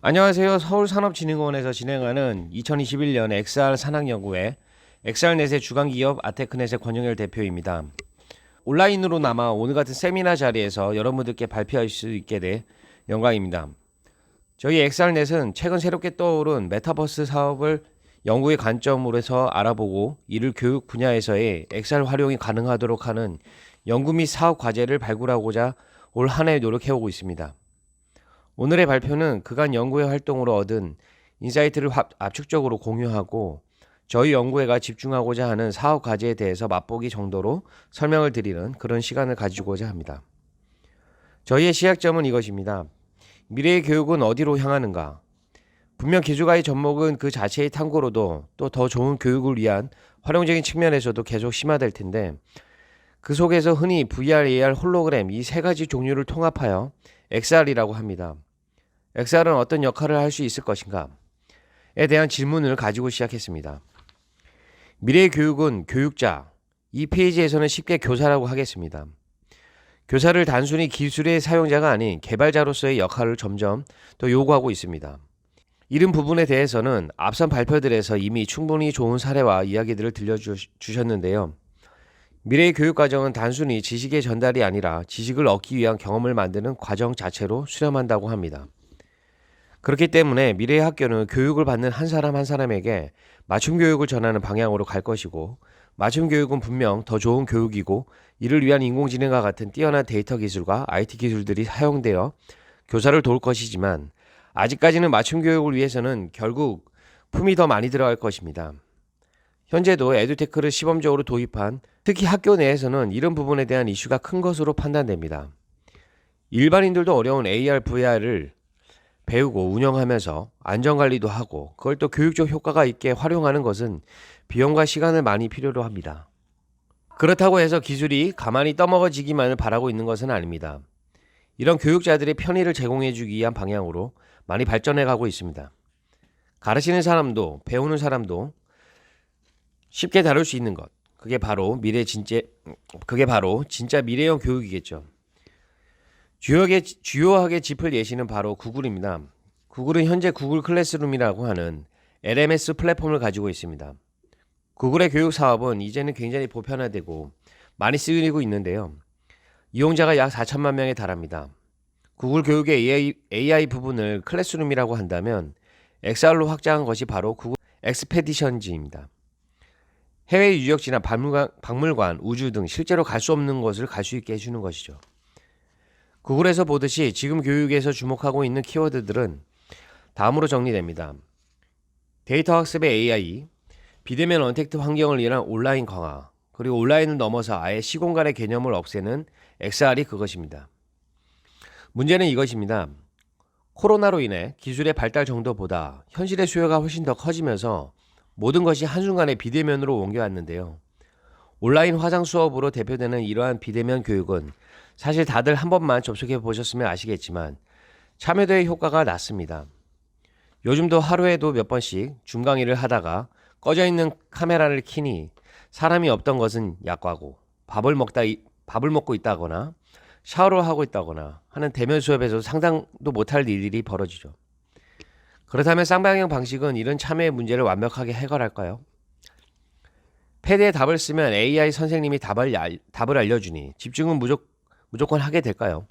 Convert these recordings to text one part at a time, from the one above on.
안녕하세요. 서울산업진흥원에서 진행하는 2021년 XR 산학연구회 XR넷의 주간기업 아테크넷의 권영열 대표입니다. 온라인으로나마 오늘 같은 세미나 자리에서 여러분들께 발표할 수 있게 돼 영광입니다. 저희 XR넷은 최근 새롭게 떠오른 메타버스 사업을 연구의 관점으로서 알아보고 이를 교육 분야에서의 XR 활용이 가능하도록 하는 연구 및 사업 과제를 발굴하고자 올 한 해 노력해오고 있습니다. 오늘의 발표는 그간 연구회 활동으로 얻은 인사이트를 합- 압축적으로 공유하고 저희 연구회가 집중하고자 하는 사업 과제에 대해서 맛보기 정도로 설명을 드리는 그런 시간을 가지고자 합니다. 저희의 시작점은 이것입니다. 미래의 교육은 어디로 향하는가? 분명 기술가의 접목은 그 자체의 탐구로도 또 더 좋은 교육을 위한 활용적인 측면에서도 계속 심화될 텐데 그 속에서 흔히 VR, AR, 홀로그램 이 세 가지 종류를 통합하여 XR이라고 합니다. XR은 어떤 역할을 할 수 있을 것인가? 에 대한 질문을 가지고 시작했습니다. 미래의 교육은 교육자, 이 페이지에서는 쉽게 교사라고 하겠습니다. 교사를 단순히 기술의 사용자가 아닌 개발자로서의 역할을 점점 더 요구하고 있습니다. 이런 부분에 대해서는 앞선 발표들에서 이미 충분히 좋은 사례와 이야기들을 들려주셨는데요. 미래의 교육 과정은 단순히 지식의 전달이 아니라 지식을 얻기 위한 경험을 만드는 과정 자체로 수렴한다고 합니다. 그렇기 때문에 미래의 학교는 교육을 받는 한 사람 한 사람에게 맞춤 교육을 전하는 방향으로 갈 것이고 맞춤 교육은 분명 더 좋은 교육이고 이를 위한 인공지능과 같은 뛰어난 데이터 기술과 IT 기술들이 사용되어 교사를 도울 것이지만 아직까지는 맞춤 교육을 위해서는 결국 품이 더 많이 들어갈 것입니다. 현재도 에듀테크를 시범적으로 도입한 특히 학교 내에서는 이런 부분에 대한 이슈가 큰 것으로 판단됩니다. 일반인들도 어려운 AR, VR을 배우고 운영하면서 안전관리도 하고 그걸 또 교육적 효과가 있게 활용하는 것은 비용과 시간을 많이 필요로 합니다. 그렇다고 해서 기술이 가만히 떠먹어지기만을 바라고 있는 것은 아닙니다. 이런 교육자들의 편의를 제공해주기 위한 방향으로 많이 발전해 가고 있습니다. 가르치는 사람도 배우는 사람도 쉽게 다룰 수 있는 것. 그게 바로 미래 진짜 그게 바로 진짜 미래형 교육이겠죠. 주요하게, 주요하게 짚을 예시는 바로 구글입니다. 구글은 현재 구글 클래스룸이라고 하는 LMS 플랫폼을 가지고 있습니다. 구글의 교육 사업은 이제는 굉장히 보편화되고 많이 쓰이고 있는데요. 이용자가 약 4천만 명에 달합니다. 구글 교육의 AI, AI 부분을 클래스룸이라고 한다면 XR로 확장한 것이 바로 구글 엑스페디션지입니다. 해외 유적지나 박물관, 박물관, 우주 등 실제로 갈 수 없는 곳을 갈 수 있게 해주는 것이죠. 구글에서 보듯이 지금 교육에서 주목하고 있는 키워드들은 다음으로 정리됩니다. 데이터 학습의 AI, 비대면 언택트 환경을 위한 온라인 강화, 그리고 온라인을 넘어서 아예 시공간의 개념을 없애는 XR이 그것입니다. 문제는 이것입니다. 코로나로 인해 기술의 발달 정도보다 현실의 수요가 훨씬 더 커지면서 모든 것이 한순간에 비대면으로 옮겨왔는데요. 온라인 화상 수업으로 대표되는 이러한 비대면 교육은 사실 다들 한 번만 접속해 보셨으면 아시겠지만 참여도의 효과가 낮습니다. 요즘도 하루에도 몇 번씩 줌 강의를 하다가 꺼져 있는 카메라를 키니 사람이 없던 것은 약과고 밥을 먹다 밥을 먹고 있다거나 샤워를 하고 있다거나 하는 대면 수업에서 상상도 못할 일들이 벌어지죠. 그렇다면 쌍방향 방식은 이런 참여의 문제를 완벽하게 해결할까요? 패드에 답을 쓰면 AI 선생님이 답을, 알, 답을 알려주니 집중은 무조, 무조건 하게 될까요?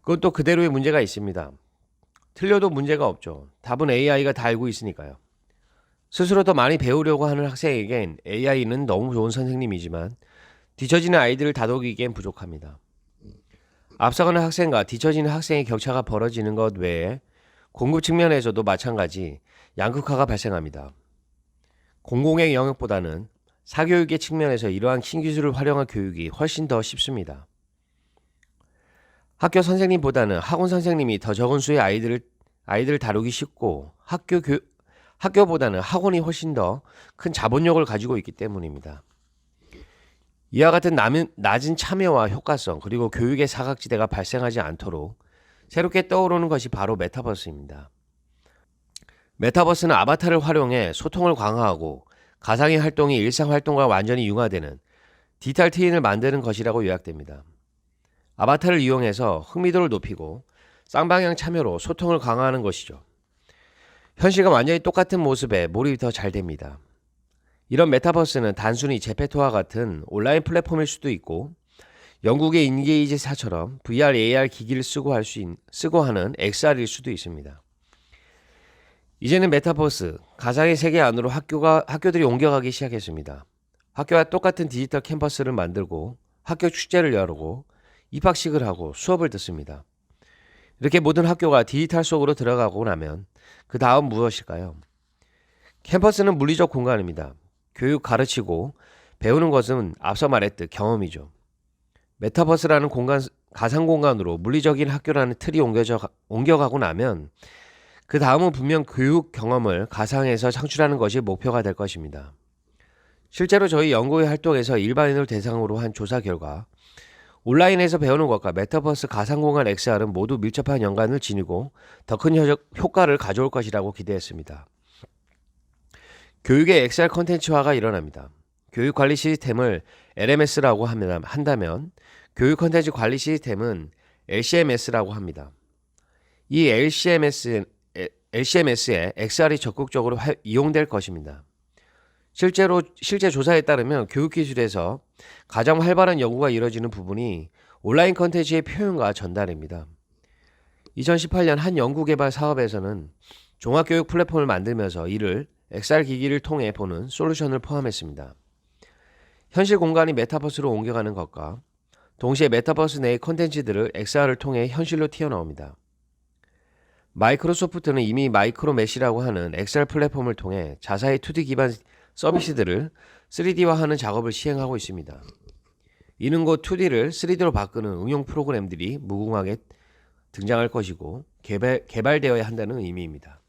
그건 또 그대로의 문제가 있습니다. 틀려도 문제가 없죠. 답은 AI가 다 알고 있으니까요. 스스로 더 많이 배우려고 하는 학생에겐 AI는 너무 좋은 선생님이지만 뒤처지는 아이들을 다독이기엔 부족합니다. 앞서가는 학생과 뒤처지는 학생의 격차가 벌어지는 것 외에 공급 측면에서도 마찬가지 양극화가 발생합니다. 공공의 영역보다는 사교육의 측면에서 이러한 신기술을 활용한 교육이 훨씬 더 쉽습니다. 학교 선생님보다는 학원 선생님이 더 적은 수의 아이들을 아이들을 다루기 쉽고 학교 교 학교보다는 학원이 훨씬 더 큰 자본력을 가지고 있기 때문입니다. 이와 같은 낮은 참여와 효과성 그리고 교육의 사각지대가 발생하지 않도록 새롭게 떠오르는 것이 바로 메타버스입니다. 메타버스는 아바타를 활용해 소통을 강화하고 가상의 활동이 일상 활동과 완전히 융화되는 디지털 트윈을 만드는 것이라고 요약됩니다. 아바타를 이용해서 흥미도를 높이고 쌍방향 참여로 소통을 강화하는 것이죠. 현실과 완전히 똑같은 모습에 몰입이 더 잘 됩니다. 이런 메타버스는 단순히 제페토와 같은 온라인 플랫폼일 수도 있고 영국의 인게이지 사처럼 VR, AR 기기를 쓰고 할 수 쓰고 하는 XR일 수도 있습니다. 이제는 메타버스 가상의 세계 안으로 학교가 학교들이 옮겨가기 시작했습니다. 학교와 똑같은 디지털 캠퍼스를 만들고 학교 축제를 열고 입학식을 하고 수업을 듣습니다. 이렇게 모든 학교가 디지털 속으로 들어가고 나면 그 다음 무엇일까요? 캠퍼스는 물리적 공간입니다. 교육 가르치고 배우는 것은 앞서 말했듯 경험이죠. 메타버스라는 공간, 가상 공간으로 물리적인 학교라는 틀이 옮겨져, 옮겨가고 나면 그 다음은 분명 교육 경험을 가상에서 창출하는 것이 목표가 될 것입니다. 실제로 저희 연구의 활동에서 일반인을 대상으로 한 조사 결과 온라인에서 배우는 것과 메타버스 가상공간 XR은 모두 밀접한 연관을 지니고 더 큰 효과를 가져올 것이라고 기대했습니다. 교육의 XR 컨텐츠화가 일어납니다. 교육 관리 시스템을 LMS라고 한다면 교육 컨텐츠 관리 시스템은 LCMS라고 합니다. 이 LCMS, LCMS에 XR이 적극적으로 이용될 것입니다. 실제로 실제 조사에 따르면 교육 기술에서 가장 활발한 연구가 이뤄지는 부분이 온라인 컨텐츠의 표현과 전달입니다. 2018년 한 연구 개발 사업에서는 종합교육 플랫폼을 만들면서 이를 XR 기기를 통해 보는 솔루션을 포함했습니다. 현실 공간이 메타버스로 옮겨가는 것과 동시에 메타버스 내의 컨텐츠들을 XR을 통해 현실로 튀어나옵니다. 마이크로소프트는 이미 마이크로메시라고 하는 XR 플랫폼을 통해 자사의 2D 기반 서비스들을 3D화하는 작업을 시행하고 있습니다. 이는 곧 2D를 3D로 바꾸는 응용 프로그램들이 무궁하게 등장할 것이고 개발, 개발되어야 한다는 의미입니다.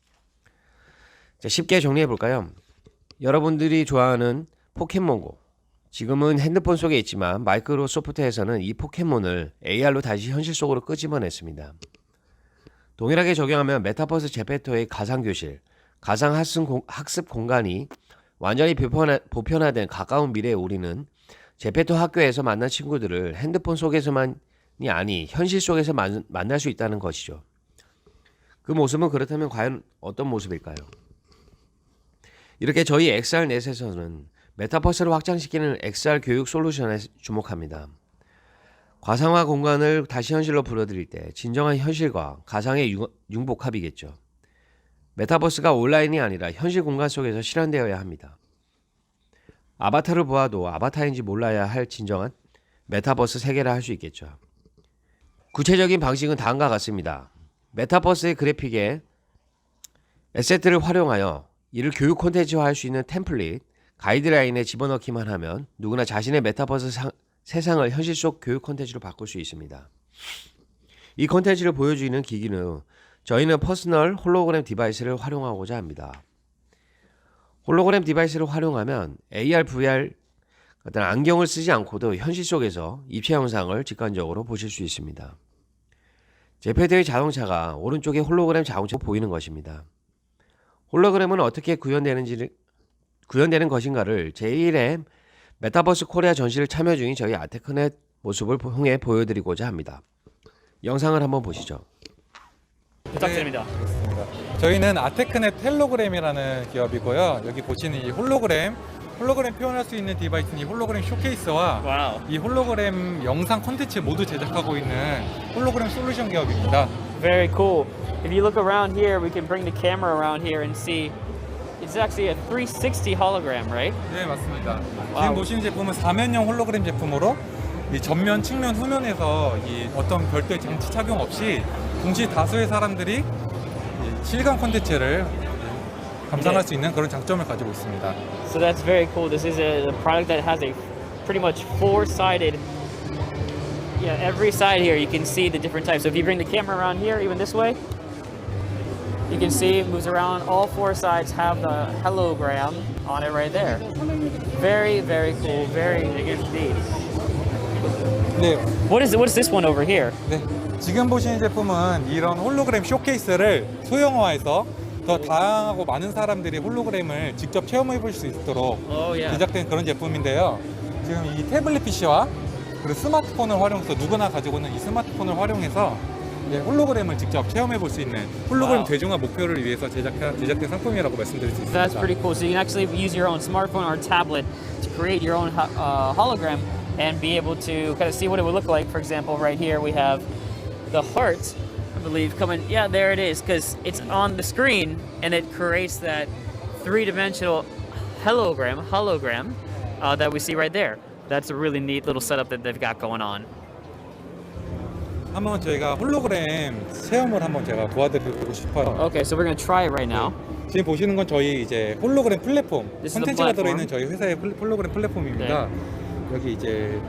자, 쉽게 정리해 볼까요? 여러분들이 좋아하는 포켓몬고. 지금은 핸드폰 속에 있지만 마이크로소프트에서는 이 포켓몬을 AR로 다시 현실 속으로 끄집어냈습니다. 동일하게 적용하면 메타버스 제페토의 가상교실, 가상학습 공간이 완전히 보편화, 보편화 된 가까운 미래에 우리는 제페토 학교에서 만난 친구들을 핸드폰 속에서만이 아니 현실 속에서 만, 만날 수 있다는 것이죠. 그 모습은 그렇다면 과연 어떤 모습일까요? 이렇게 저희 XR넷에서는 메타버스를 확장시키는 XR 교육 솔루션에 주목합니다. 과상화 공간을 다시 현실로 불러들일 때 진정한 현실과 가상의 융복합이겠죠. 메타버스가 온라인이 아니라 현실 공간 속에서 실현되어야 합니다. 아바타를 보아도 아바타인지 몰라야 할 진정한 메타버스 세계라 할 수 있겠죠. 구체적인 방식은 다음과 같습니다. 메타버스의 그래픽에 에세트를 활용하여 이를 교육 콘텐츠화 할 수 있는 템플릿, 가이드라인에 집어넣기만 하면 누구나 자신의 메타버스 상, 세상을 현실 속 교육 콘텐츠로 바꿀 수 있습니다. 이 콘텐츠를 보여주는 기기는 저희는 퍼스널 홀로그램 디바이스를 활용하고자 합니다. 홀로그램 디바이스를 활용하면 AR, VR 어떤 안경을 쓰지 않고도 현실 속에서 입체 영상을 직관적으로 보실 수 있습니다. 제페드의 자동차가 오른쪽에 홀로그램 자동차로 보이는 것입니다. 홀로그램은 어떻게 구현되는지 구현되는 것인가를 제1회 메타버스 코리아 전시를 참여 중인 저희 아테크넷 모습을 통해 보여드리고자 합니다. 영상을 한번 보시죠. 부탁드립니다. 그렇습니다. 저희는 아테크넷 텔로그램이라는 기업이고요. 여기 보시는 이 홀로그램, 홀로그램 표현할 수 있는 디바이스는 이 홀로그램 쇼케이스와 와우. 이 홀로그램 영상 콘텐츠 모두 제작하고 있는 홀로그램 솔루션 기업입니다. Very cool. If you look around here, we can bring the camera around here and see. It's actually a 360 hologram, right? 네, 맞습니다. 와우. 지금 보시는 제품은 사면형 홀로그램 제품으로 이 전면, 측면, 후면에서 이 어떤 별도의 장치 착용 없이 동시 다수의 사람들이 이 실감 콘텐츠를 감상할 네. 수 있는 그런 장점을 가지고 있습니다. So that's very cool. This is a, a product that has a pretty much four-sided. Yeah, every side here you can see the different types. So if you bring the camera around here, even this way, you can see it moves around. All four sides have the hologram on it right there. Very, very cool. Very indeed. 네, What is what is this one over here? 네. 지금 보시는 제품은 이런 홀로그램 쇼케이스를 소형화해서 더 다양하고 많은 사람들이 홀로그램을 직접 체험해 볼 수 있도록 Oh. 제작된 그런 제품인데요. 지금 이 태블릿 PC와 그리고 스마트폰을 활용해서 누구나 가지고 있는 이 스마트폰을 활용해서 네, 홀로그램을 직접 체험해 볼 수 있는 홀로그램 와우. 대중화 목표를 위해서 제작한 제작된 상품이라고 말씀드릴 수 있습니다. That's pretty cool. So you can actually use your own smartphone or tablet to create your own ho- uh, hologram and be able to kind of see what it would look like. For example, right here we have the heart, I believe, coming. Yeah, there it is, because it's on the screen and it creates that three-dimensional hologram, hologram uh, that we see right there. That's a really neat little setup that they've got going on. 한번 저희가 홀로그램 체험을 한번 제가 도와드리고 싶어요. Okay, so we're gonna try it right now. 지금 보시는 건 저희 이제 홀로그램 플랫폼 This is the 콘텐츠가 platform. 들어있는 저희 회사의 플- 홀로그램 플랫폼입니다. 여기 이제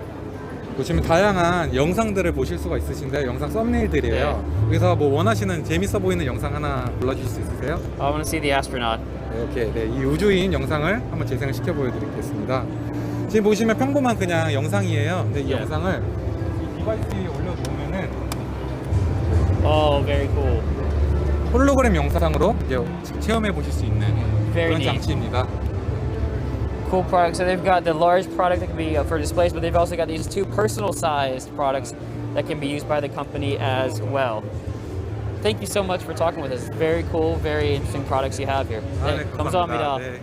보시면 다양한 영상들을 보실 수가 있으신데 영상 썸네일들이에요. 여기서 뭐 원하시는 재밌어 보이는 영상 하나 골라주실 수 있으세요? I want to see the astronaut. 네, 이렇게 네, 이 우주인 영상을 한번 재생을 시켜 보여드리겠습니다. 지금 보시면 평범한 그냥 영상이에요. 근데 이 예. 영상을 이 디바이스 위에 올려놓으면은 Oh, very cool. 홀로그램 영상으로 이제 체험해 보실 수 있는 Very 그런 neat. 장치입니다. cool products. So they've got the large product that can be uh, for displays, but they've also got these two personal-sized products that can be used by the company as well. Thank you so much for talking with us. Very cool, very interesting products you have here. 아, 네, 네, 감사합니다. 네.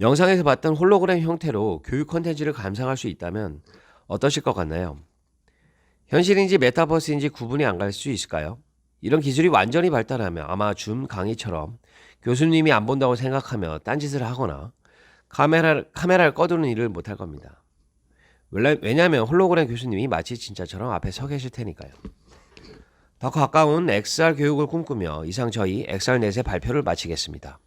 영상에서 봤던 홀로그램 형태로 교육 컨텐츠를 감상할 수 있다면 어떠실 것 같나요? 현실인지 메타버스인지 구분이 안 갈 수 있을까요? 이런 기술이 완전히 발달하면 아마 줌 강의처럼 교수님이 안 본다고 생각하며 딴짓을 하거나 카메라를, 카메라를 꺼두는 일을 못할 겁니다. 왜냐하면 홀로그램 교수님이 마치 진짜처럼 앞에 서 계실 테니까요. 더 가까운 XR 교육을 꿈꾸며 이상 저희 XR넷의 발표를 마치겠습니다.